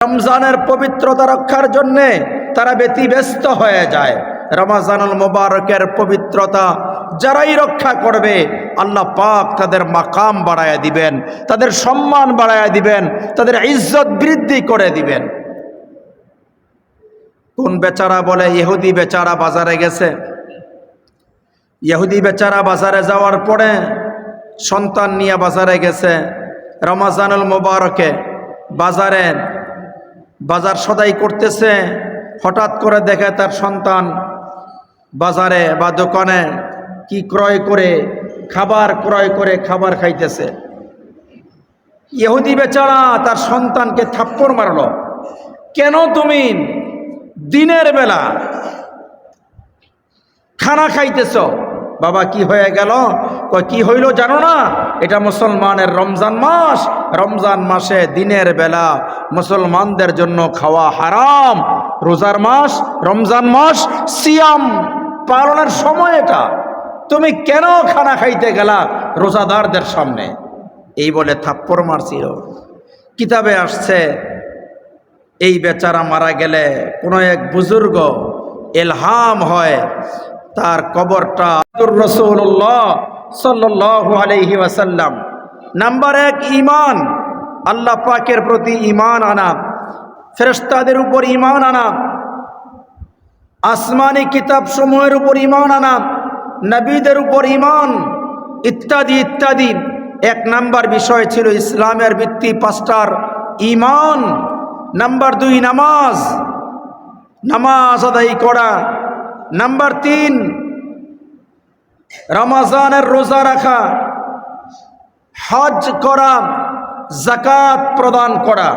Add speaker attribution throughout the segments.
Speaker 1: রমজানের পবিত্রতা রক্ষার জন্যে তারা ব্যতিব্যস্ত হয়ে যায়। রমাজানুল মোবারকের পবিত্রতা যারাই রক্ষা করবে, আল্লাহ পাক তাদের মাকাম বাড়ায়া দিবেন, তাদের সম্মান বাড়ায়া দিবেন, তাদের ইজ্জত বৃদ্ধি করে দিবেন। কোন বেচারা বলে, ইহুদি বেচারা বাজারে গেছে? ইহুদি বেচারা বাজারে যাওয়ার পরে সন্তান নিয়ে বাজারে গেছে। রমাজানুল মোবারকে বাজারে বাজার সদাই করতেছে, হঠাৎ করে দেখে তার সন্তান বাজারে বা দোকানে কি ক্রয় করে, খাবার ক্রয় করে খাবার খাইতেছে। ইহুদি বেচারা তার সন্তানকে থাপ্পড় মারল। কেন তুমি দিনের বেলা খানা খাইতেছ? বাবা, কি হয়ে গেল? কি হইল জানো না? এটা মুসলমানের রমজান মাস। রমজান মাসে দিনের বেলা মুসলমানদের জন্য খাওয়া হারাম। রোজার মাস, রমজান মাস, সিয়াম পালনের সময় এটা। তুমি কেন খানা খাইতে গেলা রোজাদারদের সামনে? এই বলে থাপ্পড় মারছিল। কিতাবে আসছে, এই বেচারা মারা গেলে কোনো এক বুজুর্গ এলহাম হয়, তার কবরটা রসুল্লাহ আলহি ওয়াসাল্লাম। নাম্বার এক ইমান আল্লাহ পাকের প্রতি ইমান আনা। ফেরস্তাদের উপর ইমান আনা। আসমানি কিতাব সমূহের উপর ইমান আনা। নবীদের উপর ইমান ইত্যাদি ইত্যাদি। এক নাম্বার বিষয় ছিল ইসলামের ভিত্তি পাঁচটার ইমান নাম্বার দুই, নামাজ। নামাজ আদায় করা। নাম্বার তিন রমাজানের রোজা রাখা, হজ করা জাকাত প্রদান করা।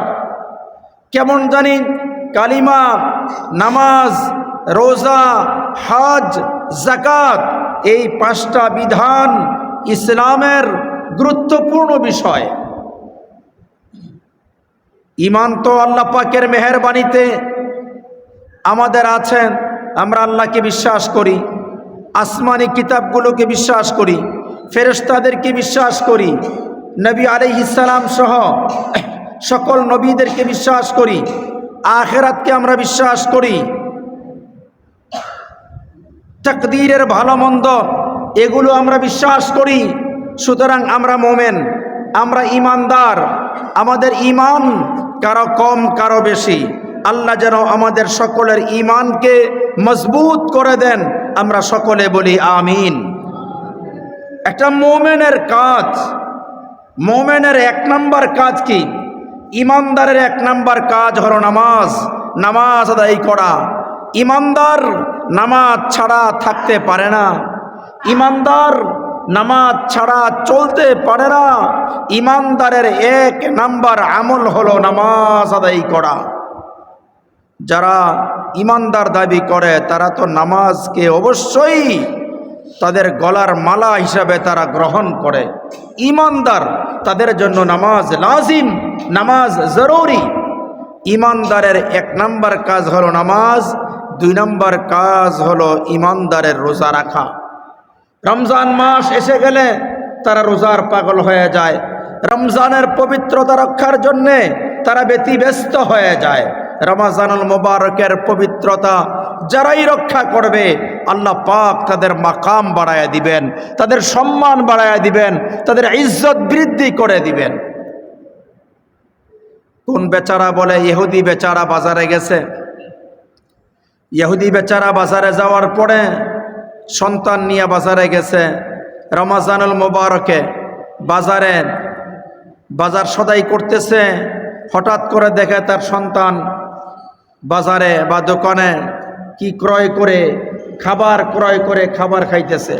Speaker 1: কেমন জানি কালিমা, নামাজ, রোজা, হজ জাকাত এই পাঁচটা বিধান ইসলামের গুরুত্বপূর্ণ বিষয়। ইমান তো আল্লাহ পাকের মেহরবানিতে আমাদের আছেন, আমরা আল্লাহকে বিশ্বাস করি। আসমানি কিতাবগুলোকে বিশ্বাস করি ফেরেস্তাদেরকে বিশ্বাস করি, নবী আলি ইসালাম সহ সকল নবীদেরকে বিশ্বাস করি, আখেরাতকে আমরা বিশ্বাস করি। তকদিরের ভালো মন্দ, এগুলো আমরা বিশ্বাস করি, সুতরাং আমরা মোমেন, আমরা ইমানদার, আমাদের ইমান কারও কম, কারও বেশি। আল্লাহ যেন আমাদের সকলের ইমানকে মজবুত করে দেন। আমরা সকলে বলি আমিন। একটা মোমেনের কাজ। মোমেনের এক নাম্বার কাজ কি? ইমানদারের এক নাম্বার কাজ হলো নামাজ। নামাজ আদায় করা। ইমানদার নামাজ ছাড়া থাকতে পারে না। ইমানদার নামাজ ছাড়া চলতে পারে না। ইমানদারের এক নাম্বার আমল হলো নামাজ আদায় করা। যারা ইমানদার দাবি করে, তারা তো নামাজকে অবশ্যই তাদের গলার মালা হিসাবে তারা গ্রহণ করে। ইমানদার তাদের জন্য নামাজ লাজিম, নামাজ জরুরি। ইমানদারের এক নম্বর কাজ হলো নামাজ, দুই নম্বর কাজ হলো ইমানদারের রোজা রাখা। রমজান মাস এসে গেলে তারা রোজার পাগল হয়ে যায়। রমজানের পবিত্রতা রক্ষার জন্যে তারা ব্যতিব্যস্ত হয়ে যায়। রমাজানুল মোবারকের পবিত্রতা যারাই রক্ষা করবে, আল্লাহ পাক তাদের মাকাম বাড়ায়া দিবেন, তাদের সম্মান বাড়ায়া দিবেন, তাদের ইজ্জত বৃদ্ধি করে দিবেন। কোন বেচারা বলে, ইহুদি বেচারা বাজারে গেছে ইহুদি বেচারা বাজারে যাওয়ার পরে সন্তান নিয়ে বাজারে গেছে। রমাজানুল মোবারকে বাজারে, বাজার সদাই করতেছে। হঠাৎ করে দেখে তার সন্তান বাজারে বা দোকানে কি ক্রয় করে, খাবার ক্রয় করে খাবার খাইতেছে।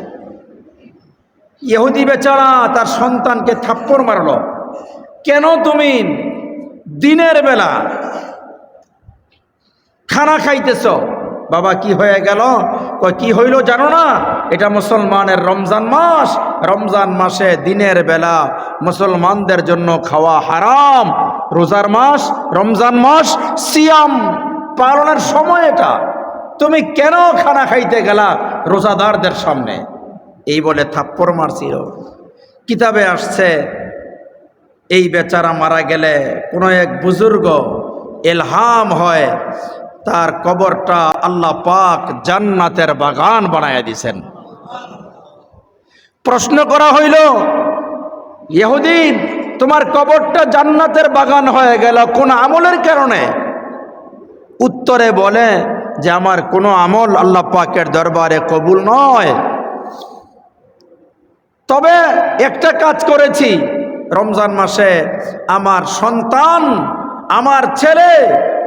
Speaker 1: ইহুদি বেচারা তার সন্তানকে থাপ্পড় মারল। কেন তুমি দিনের বেলা খানা খাইতেছ? বাবা, কি হয়ে গেল? কি হইল জানো না? এটা মুসলমানের রমজান মাস। রমজান মাসে দিনের বেলা মুসলমানদের জন্য খাওয়া হারাম। রোজার মাস, রমজান মাস, সিয়াম। পালনের সময় এটা। তুমি কেন খানা খাইতে গেলা রোজাদারদের সামনে? এই বলে থাপ্পড় মারছিল। কিতাবে আসছে, এই বেচারা মারা গেলে কোনো এক বুজুর্গ এলহাম হয়, তার কবরটা আল্লাহ পাক জান্নাতের বাগান বানায় দিছেন। প্রশ্ন করা হইল ইহুদি তোমার কবরটা জান্নাতের বাগান হয়ে গেল কোন আমলের কারণে? উত্তরে বলে যে আমার কোনো আমল আল্লাহ পাকের দরবারে কবুল নয়। তবে একটা কাজ করেছি। রমজান মাসে আমার সন্তান, আমার ছেলে,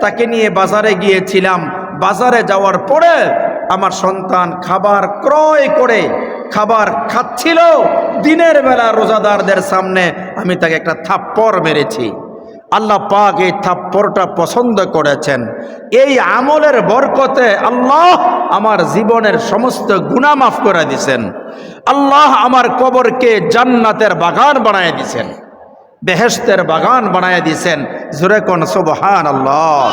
Speaker 1: তাকে নিয়ে বাজারে গিয়েছিলাম। বাজারে যাওয়ার পরে আমার সন্তান খাবার ক্রয় করে, খাবার খাচ্ছিল। দিনের বেলা রোজাদারদের সামনে আমি তাকে একটা থাপ্পড় মেরেছি। আল্লাহ পাক এই থাপ্পড়টা পছন্দ করেছেন। এই আমলের বরকতে আল্লাহ আমার জীবনের সমস্ত গুণা মাফ করে দিছেন। আল্লাহ আমার কবরকে জান্নাতের বাগান বানায় দিছেন। বেহেস্তের বাগান বানায় দিছেন। জুরে কোন সুবহান আল্লাহ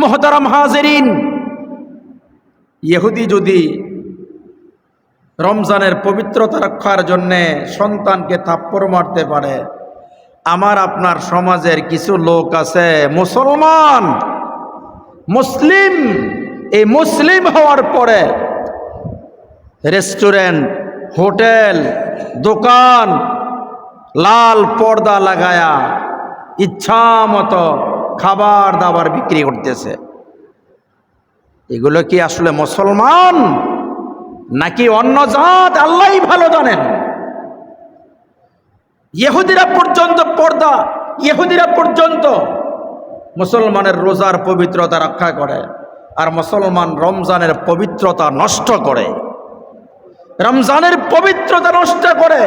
Speaker 1: মোহতারাম হাজরিন, ইহুদি যদি রমজানের পবিত্রতা রক্ষার জন্যে সন্তানকে থাপ্পড় মারতে পারে আমার আপনার সমাজের কিছু লোক আছে, মুসলমান, মুসলিম। এই মুসলিম হওয়ার পরে রেস্টুরেন্ট, হোটেল, দোকান, লাল পর্দা লাগায়া ইচ্ছা মতো খাবার দাবার বিক্রি করতেছে। এগুলো কি আসলে মুসলমান নাকি অন্য জাত? আল্লাহ ভালো জানেন। ইহুদিরা পর্যন্ত পর্দা, ইহুদিরা পর্যন্ত মুসলমানের রোজার পবিত্রতা রক্ষা করে আর মুসলমান রমজানের পবিত্রতা নষ্ট করে। রমজানের পবিত্রতা নষ্ট করে।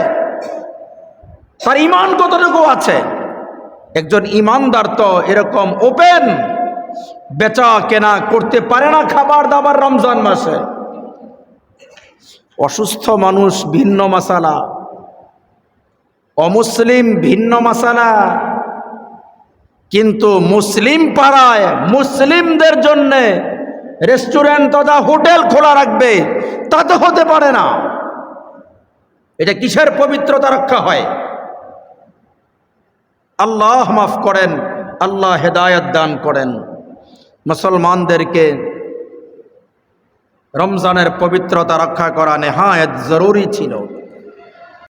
Speaker 1: তার ইমান কতটুকু আছে? একজন ইমানদার তো এরকম ওপেন, বেচা কেনা করতে পারে না খাবার দাবার রমজান মাসে। অসুস্থ মানুষ ভিন্ন মশালা। অমুসলিম ভিন্ন মশালা কিন্তু মুসলিম পাড়ায় মুসলিমদের জন্য রেস্টুরেন্ট তথা হোটেল খোলা রাখবে, তা তো হতে পারে না। এটা কিসের পবিত্রতা রক্ষা হয়? আল্লাহ মাফ করেন, আল্লাহ হেদায়ত দান করেন। মুসলমানদেরকে রমজানের পবিত্রতা রক্ষা করা নেহায়ত জরুরি ছিল।